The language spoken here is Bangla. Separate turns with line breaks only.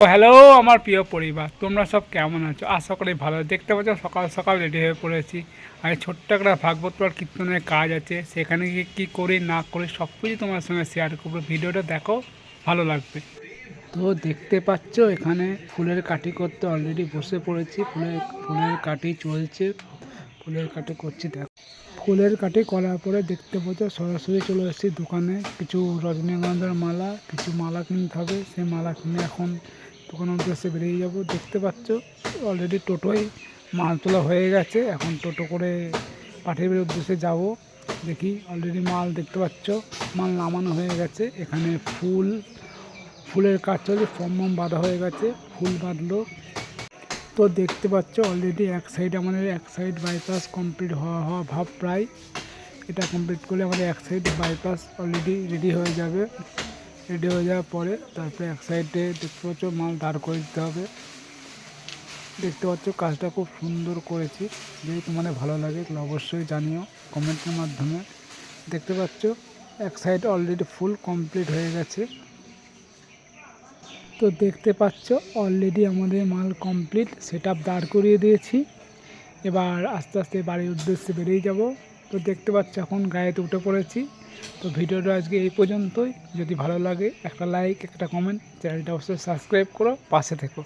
হ্যালো আমার প্রিয় পরিবার, তোমরা সব কেমন আছো? আশা করি ভালো দেখতে পাচ্ছ, সকাল সকাল রেডি হয়ে পড়েছি। আর ছোট্ট একটা ভাগবত পাঠ কীর্তনের কাজ আছে। সেখানে গিয়ে কী করি, না করি, সব কিছু তোমার সঙ্গে শেয়ার করব। ভিডিওটা দেখো, ভালো লাগবে। তো দেখতে পাচ্ছ, এখানে ফুলের কাটি করতে অলরেডি বসে পড়েছি। ফুলের ফুলের কাটি চলছে। ফুলের কাটি করছি, দেখো। ফুলের কাটি করার পরে দেখতে পাচ্ছ সরাসরি চলে এসেছি দোকানে। কিছু রজনীগন্ধার মালা, কিছু মালা কিনতে হবে। সেই মালা কিনে এখন দোকানের উদ্দেশ্যে বেরিয়ে যাব। দেখতে পাচ্ছ অলরেডি টোটোয় মাল তোলা হয়ে গেছে। এখন টোটো করে পাঠিয়ে উদ্দেশ্যে যাব। দেখি অলরেডি মাল দেখতে পাচ্ছ, মাল নামানো হয়ে গেছে। এখানে ফুল, ফুলের কাজ চলছে ফর্ম বাঁধা হয়ে গেছে। ফুল বাঁধলো তো দেখতে পাচ্ছ অলরেডি এক সাইড আমাদের এক সাইড বাইপাস কমপ্লিট হওয়া হওয়া ভাব প্রায়। এটা কমপ্লিট করলে আমাদের এক সাইড বাইপাস অলরেডি রেডি হয়ে যাবে। রেডি হয়ে যাওয়ার পরে তারপরে এক সাইডে দেখতে পাচ্ছ মাল দাঁড় করে দিতে হবে। দেখতে পাচ্ছ কাজটা খুব সুন্দর করেছি। যদি তোমাদের ভালো লাগে তাহলে অবশ্যই জানিও কমেন্টের মাধ্যমে। দেখতে পাচ্ছ এক সাইড অলরেডি ফুল কমপ্লিট হয়ে গেছে। তো দেখতে পাচ্ছ অলরেডি আমাদের মাল কমপ্লিট সেট দাঁড় করিয়ে দিয়েছি। এবার আস্তে আস্তে বাড়ির উদ্দেশ্যে বেরিয়ে যাব। তো দেখতে পাচ্ছ, এখন গাড়িতে উঠে পড়েছি। তো ভিডিওটা আজকে এই পর্যন্তই। যদি ভালো লাগে, একটা লাইক একটা কমেন্ট চ্যানেলটা অবশ্যই সাবস্ক্রাইব করো, পাশে থেকো।